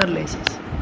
Berleses.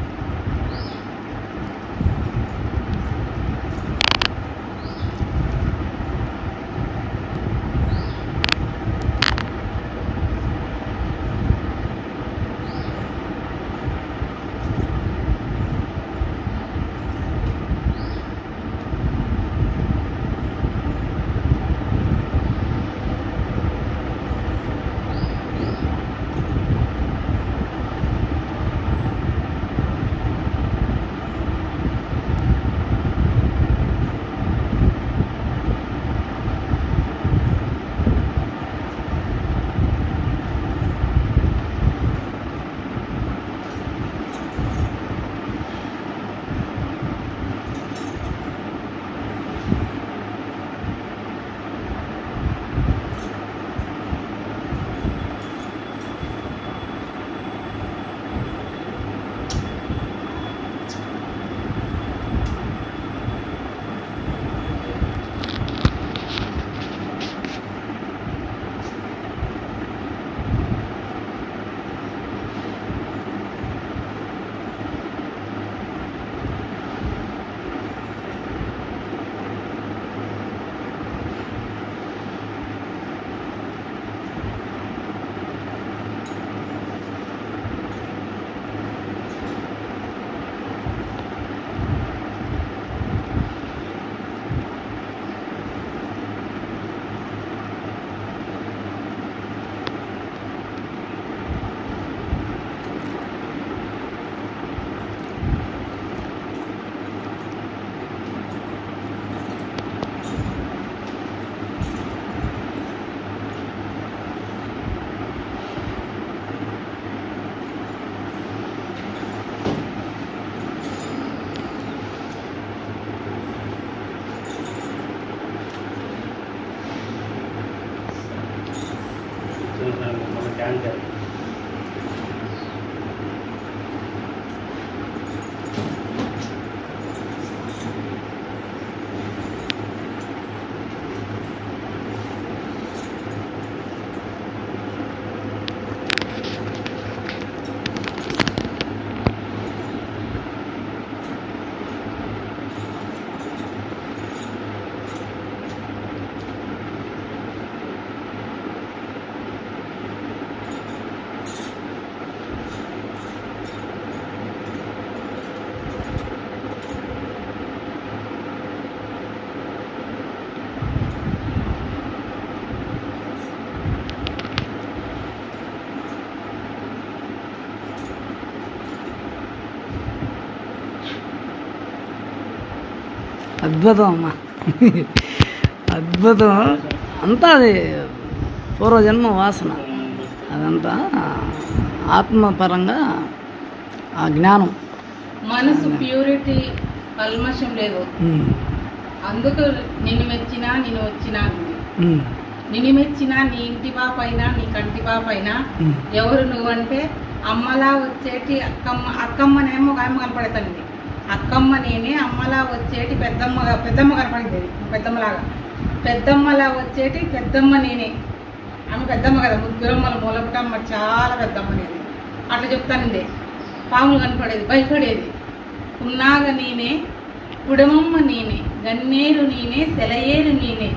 లేచేసి మన అద్భుతం అమ్మా. అద్భుతం. అంతా అది పూర్వజన్మ వాసన. అదంతా ఆత్మపరంగా ఆ జ్ఞానం. మనసు ప్యూరిటీ కల్మషం లేదు. అందుకు నిన్ను మెచ్చినా నేను వచ్చినా నిన్ను మెచ్చినా నీ ఇంటి అయినా నీ కంటి ఉమ్, ఎవరు నువ్వంటే అమ్మలా వచ్చేటి అక్కమ్మ అక్కమ్మనేమో ఒక ఆమె కనపడుతుంది అక్కమ్మ నేనే అమ్మలా వచ్చేటి పెద్దమ్మ పెద్దమ్మ కనపడింది. పెద్దమ్మలాగా. పెద్దమ్మలా వచ్చేటి పెద్దమ్మ నేనే. ఆమె పెద్దమ్మ కదా. ముగ్గురమ్మల మూలపుటమ్మ చాలా పెద్దమ్మ నేనే. అట్లా చెప్తానండి. పాములు కనపడేది భయపడేది. ఉన్నాగ నేనే కుడమమ్మ నేనే గన్నేరు నేనే సెలయేరు నేనే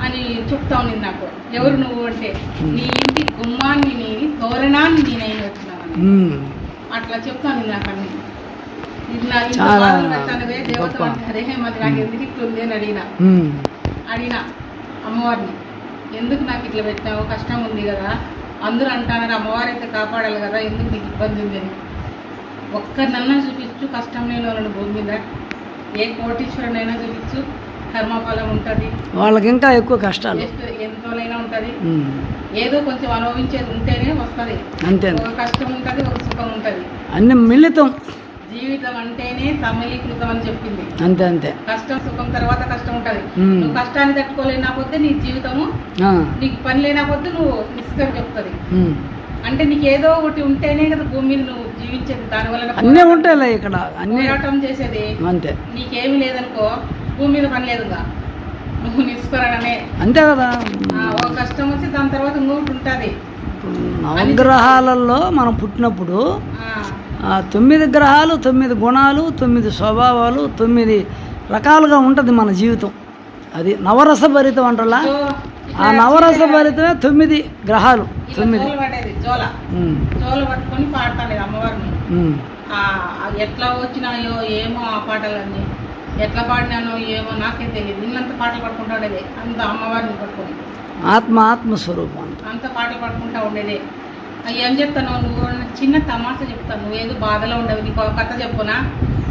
అని చెప్తా ఉంది నాకు. ఎవరు నువ్వు అంటే నీ ఇంటి గుమ్మాన్ని నేను తోరణాన్ని నేనైనా వచ్చినాను ఉమ్. అట్లా చెప్తాను నాకు అన్ని. చాలా గొప్ప. అడిగిన. అమ్మవారిని ఎందుకు నాకు ఇట్లా పెట్టావు? కష్టం ఉంది కదా. అందరూ అంటున్నారు అమ్మవారు అయితే కాపాడాలి కదా ఎందుకు నీకు ఇబ్బంది ఉంది అని. ఒక్కరినన్నా చూపించు కష్టం లేని వాళ్ళని భూమి మీద. ఏ కోటీశ్వరునైనా చూపించు కర్మఫలం ఉంటుంది. వాళ్ళకి ఇంకా ఎక్కువ కష్టాలు. ఎంతోనైనా ఉంటుంది. ఏదో కొంచెం అనుభవించేది ఉంటేనే వస్తుంది. అంతే అంతే. ఒక కష్టం ఉంటుంది ఒక సుఖం ఉంటుంది. అన్ని మిళితం. జీవితం అంటేనే సమలీకృతం అని చెప్పింది. అంతే అంతే. కష్టం సుఖం తర్వాత కష్టం ఉంటది. నువ్వు కష్టాన్ని తట్టుకోలేకపోతే నీ జీవితము. నీకు పని లేకపోతే నువ్వు నిస్కర చెప్తుంది. అంటే నీకు ఏదో ఒకటి ఉంటేనే కదా భూమి మీద నువ్వు జీవించేది. దాని వల్ల అన్నీ ఉంటాయిలే ఇక్కడ. అన్నీ పోరాటం చేసేది. అంతే. నీకేమి లేదనుకో భూమి మీద పని లేదుగా నువ్వు నిస్కరణనే అంతే కదా. ఒక కష్టం వచ్చి దాని తర్వాత ఇంకొకటి ఉంటుంది. నవగ్రహాలలో మనం పుట్టినప్పుడు ఆ, తొమ్మిది గ్రహాలు తొమ్మిది గుణాలు తొమ్మిది స్వభావాలు తొమ్మిది రకాలుగా ఉంటుంది మన జీవితం. అది నవరస భరితం అంటలా ఆ నవరస భరితమే తొమ్మిది గ్రహాలు తొమ్మిది. ఎట్లా వచ్చినాయో ఏమో ఆ పాటలన్నీ. ఎట్లా పాడినానో ఏమో నాకే తెలియదు. ఇల్లంతా పాటలు పట్టుకుంటా ఉండేది. అంత అమ్మవారిని పట్టుకొని. ఆత్మ ఆత్మస్వరూపం అంత పాటలు పట్టుకుంటా ఉండేది. ఏం చెప్తాను నువ్వు? చిన్న తమాషా చెప్తాను. నువ్వేదో బాధలో ఉండవు. నీకు ఒక కథ చెప్పునా?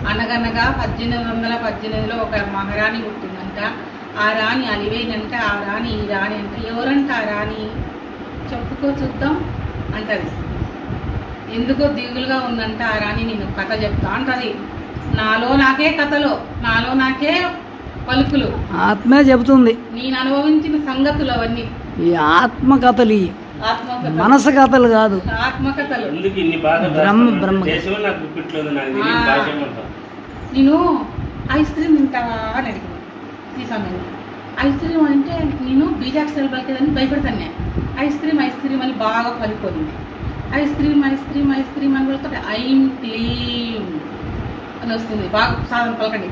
అనగనగా పద్దెనిమిది వందల పద్దెనిమిదిలో ఒక మహారాణి పుట్టిందంట. ఆ రాణి అలివేనంట ఆ రాణి ఈ రాణి అంట ఎవరంట ఆ రాణి? చెప్పుకో చూద్దాం అంటది. ఎందుకో దిగులుగా ఉందంట ఆ రాణి. నేను కథ చెప్తా అంటది. నాలో నాకే కథలు నాలో నాకే పలుకులు. ఆత్మే చెబుతుంది. నేను అనుభవించిన సంగతులు అవన్నీ. ఈ ఆత్మ కథలు ఇవి. ఆత్మకథలు మనసు కథలు కాదు. ఆత్మకథలు. బ్రహ్మ బ్రహ్మ నేను ఐస్ క్రీమ్ తింటావా అని అడిగింది తీసాను ఐస్ క్రీమ్ అంటే నేను బీజాక్షరాలు పలికేదని భయపడతాను ఐస్ క్రీమ్ ఐస్ క్రీమ్ అని బాగా పలిపోయింది ice cream ice cream ice cream అని పలుకుంటే ఐమ్ క్లీమ్ అని వస్తుంది. బాగా సాధన పలకండి.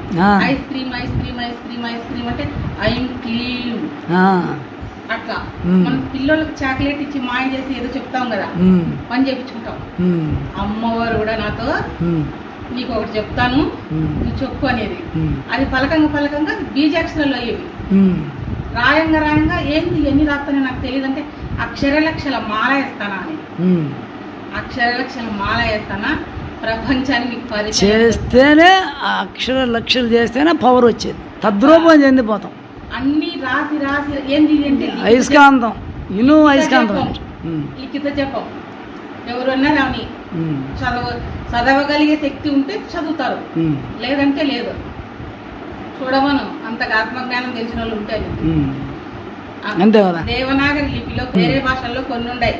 Ice cream ice cream ice cream ice cream అంటే ఐమ్ క్లీమ్. అట్లా. మనం పిల్లలకు చాక్లెట్ ఇచ్చి మాయ చేసి ఏదో చెప్తాం కదా. పని చేయించుకుంటాం అమ్మవారు కూడా నాతో నీకు ఒకటి చెప్తాను నువ్వు చెప్పు అనేది. అది పలకంగా పలకంగా బీజాక్షరాలు అయ్యేవి. రాయంగా రాయంగా ఏంది ఎన్ని రాస్తానో నాకు తెలియదు అంటే అక్షరలక్షల మాల వేస్తానా అని. అక్షరలక్షల మాల వేస్తానా? ప్రపంచానికి పరిచయం చేస్తేనే అక్షర లక్షలు చేస్తేనే పవర్ వచ్చేది. తద్రూపం చెందిపోతాం. అన్ని రాసి రాసి ఏంది అంటే అయస్కాంతం ఇను అయస్కాంతం లిఖిత జపం ఎవరన్నా రాని. చదవ చదవగలిగే శక్తి ఉంటే చదువుతారు. లేదంటే లేదు. చూడమను. అంతగా ఆత్మజ్ఞానం తెలిసిన వాళ్ళు ఉంటాయి. అంతే కదా? దేవనాగరి లిపిలో వేరే భాషల్లో కొన్ని ఉన్నాయి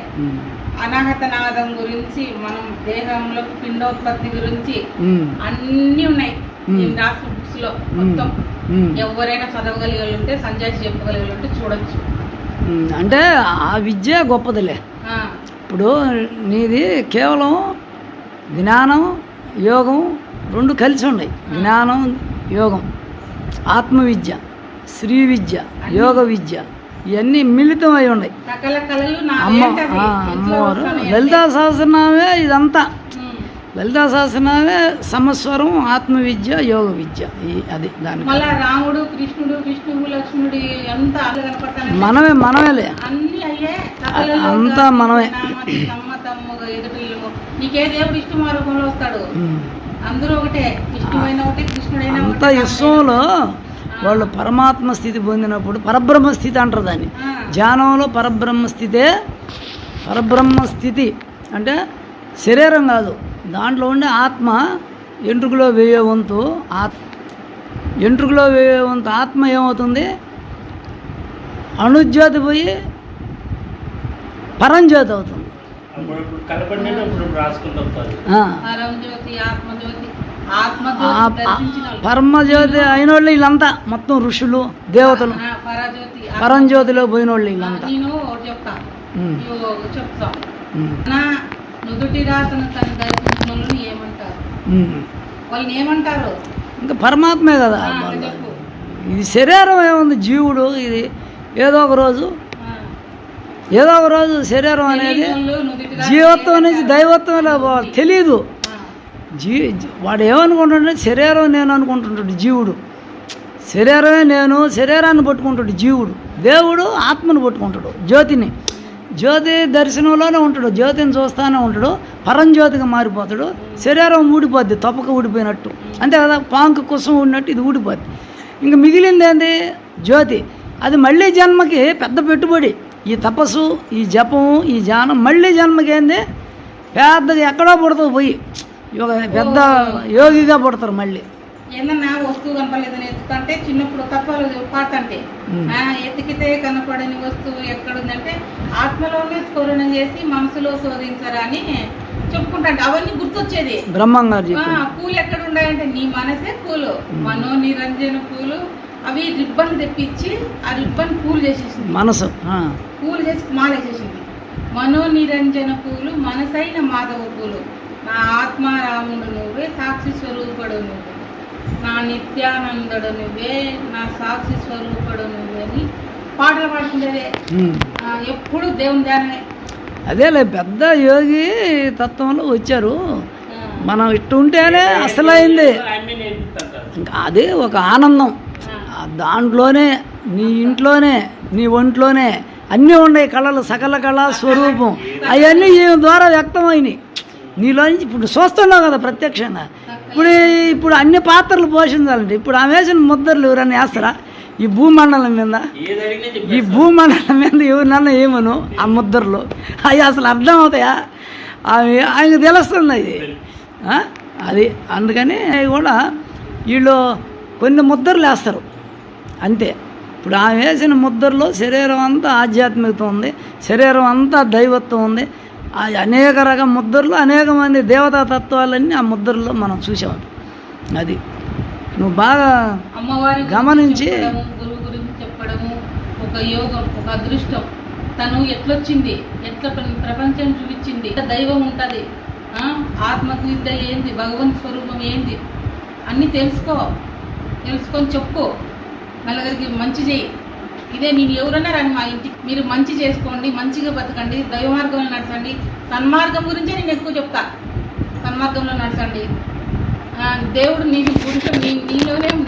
అనాహత నాదం గురించి మనం దేహంలో పిండోత్పత్తి గురించి అన్నీ ఉన్నాయి. రాసిన బుక్స్లో మొత్తం. ఎవరైనా చదవగలిగే ఉంటే సంజాయి చెప్పగలిగే ఉంటే చూడొచ్చు. అంటే ఆ విద్య గొప్పదిలే. ఇప్పుడు నీది కేవలం జ్ఞానం యోగం రెండు కలిసి ఉన్నాయి. జ్ఞానం యోగం. ఆత్మ విద్య శ్రీ విద్య యోగ విద్య ఇవన్నీ ఉన్నాయి. సకల కళలు నా అమ్మ అమ్మవారు లలితా సహస్రనామే ఇదంతా. మ్మ్. లలితా సహస్రనామే సమస్వరం ఆత్మ విద్య యోగ విద్య ఈ అది దాని రాముడు కృష్ణుడు విష్ణువు లక్ష్మణుడు అంతా మనమే మనమేలే అంతా మనమే. నామతి సమ్మతమ్ముగా ఎదుటిల్లు. నీకే దేవుడు ఇష్టం ఆ రూపంలో వస్తాడు. ఉమ్. అందరూ ఒకటే. విష్ణువైనా ఒకటే కృష్ణుడైనా అంత ఒకటే. విశ్వంలో వాళ్ళు పరమాత్మ స్థితి పొందినప్పుడు పరబ్రహ్మ స్థితి అంటారు దాన్ని. ధ్యానంలో పరబ్రహ్మ స్థితే పరబ్రహ్మ స్థితి అంటే శరీరం కాదు. దాంట్లో ఉండే ఆత్మ ఎంట్రుకలో వేయే వంతు ఆత్ ఎంట్రుకలో వేయే వంతు ఆత్మ ఏమవుతుంది? అణుజ్యోతి పోయి పరంజ్యోతి అవుతుంది. పరమజ్యోతి అయిన వాళ్ళు. వీళ్ళంతా మొత్తం ఋషులు దేవతలు. పరంజ్యోతిలో పోయిన వాళ్ళు వీళ్ళంతా. చెప్తా. నుదుటి రాతను తను వాళ్ళని ఏమంటారు? ఉమ్. వాళ్ళని ఏమంటారు? ఇంకా పరమాత్మే కదా ఇది శరీరం ఏముంది? జీవుడు. ఇది ఏదో ఒక రోజు. ఏదో ఒక రోజు శరీరం అనేది జీవత్వం నుంచి ఏమంటారు? దైవత్వం తెలియదు ఆ, జీ జీ- వాడు ఏమనుకుంటుంటే శరీరం నేను అనుకుంటుంటాడు జీవుడు. శరీరమే నేను శరీరాన్ని పట్టుకుంటాడు జీవుడు. దేవుడు ఆత్మను పట్టుకుంటాడు జ్యోతిని. జ్యోతి దర్శనంలోనే ఉంటాడు జ్యోతిని చూస్తానే ఉంటాడు పరంజ్యోతిగా మారిపోతాడు శరీరం ఊడిపోద్ది తప్పక ఊడిపోయినట్టు. అంతే కదా పాంకు కుసం ఊడినట్టు ఇది ఊడిపోద్ది. ఇంక మిగిలింది ఏంది? జ్యోతి. అది మళ్ళీ జన్మకి పెద్ద పెట్టుబడి. ఈ తపస్సు ఈ జపం ఈ ధ్యానం మళ్ళీ జన్మకి ఏంది? పెద్దగా ఎక్కడో పుడతావు పోయి. పెద్ద యోగిగా పుడతారు మళ్ళీ. ఏదన్నా వస్తువు కనపడలేదని ఎత్తుకంటే చిన్నప్పుడు ఉమ్. ఆ, ఎతికితే కనపడని వస్తువు ఎక్కడుందంటే ఆత్మలోనే స్ఫురణ చేసి మనసులో శోధించరా అని చెప్పుకుంటా అవన్నీ గుర్తొచ్చేది. పూలు ఎక్కడ ఉన్నాయంటే నీ మనసే పూలు. మనో నిరంజన పూలు. అవి రిబ్బన్ తెప్పించి ఆ రిబ్బన్ పూలు చేసేసింది. మనసు. పూలు చేసి మాలేసేసింది మనోనిరంజన పూలు మనసైన మాధవ పూలు. నా ఆత్మారాముడు నువ్వే సాక్షి స్వరూపుడు నువ్వే. నా నిత్యానందుడు నువ్వే నా సాక్షి స్వరూపుడు నువ్వే అని పాటలు పాడుతుండేదే. ఎప్పుడు దేవుని ధ్యానమే. అదేలే పెద్ద యోగి తత్వంలో వచ్చారు. మనం ఇట్టు ఉంటేనే అసలైంది. ఇంకా అదే ఒక ఆనందం. దాంట్లోనే నీ ఇంట్లోనే నీ ఒంట్లోనే అన్నీ ఉన్నాయి కళలు సకల కళ స్వరూపం. అవన్నీ ఈమె ద్వారా వ్యక్తమైనవి నీలో నుంచి ఇప్పుడు చూస్తున్నావు కదా ప్రత్యక్షంగా. ఇప్పుడు ఇప్పుడు అన్ని పాత్రలు పోషించాలండి. ఇప్పుడు ఆమె వేసిన ముద్రలు ఎవరన్నా వేస్తారా? ఈ భూమండలం మీద. ఈ. భూమండలం మీద ఎవరినన్నా ఏమను? ఆ ముద్రలు అవి అసలు అర్థం అవుతాయా అవి ఆయనకు తెలుస్తుంది అది? అది. అందుకని కూడా వీళ్ళు కొన్ని ముద్రలు వేస్తారు. అంతే. ఇప్పుడు ఆమె వేసిన ముద్రలో శరీరం అంతా ఆధ్యాత్మికత ఉంది. శరీరం అంతా దైవత్వం ఉంది. ఆ అనేక రకం ముద్రలు అనేక మంది దేవతా తత్వాలన్నీ ఆ ముద్రలో మనం చూసాం అది నువ్వు బాగా గమనించి- గురువు గురించి చెప్పడము ఒక యోగం ఒక అదృష్టం. తను ఎట్లొచ్చింది? ఎట్లా ప్ర- ప్రపంచం చూపించింది? దైవం ఉంటుంది? ఆత్మకు విద్య ఏంది? భగవంత్ స్వరూపం ఏంది? అన్నీ తెలుసుకో. తెలుసుకొని చెప్పు. నలుగురికి మంచి చేయి ఇదే నేను ఎవరన్నా రాని మా ఇంటికి మీరు మంచి చేసుకోండి మంచిగా బతకండి దైవ మార్గంలో నడచండి. సన్మార్గం గురించే నేను ఎక్కువ చెప్తా. సన్మార్గంలో నడచండి. దేవుడు నీ గురించి నీ నీలోనే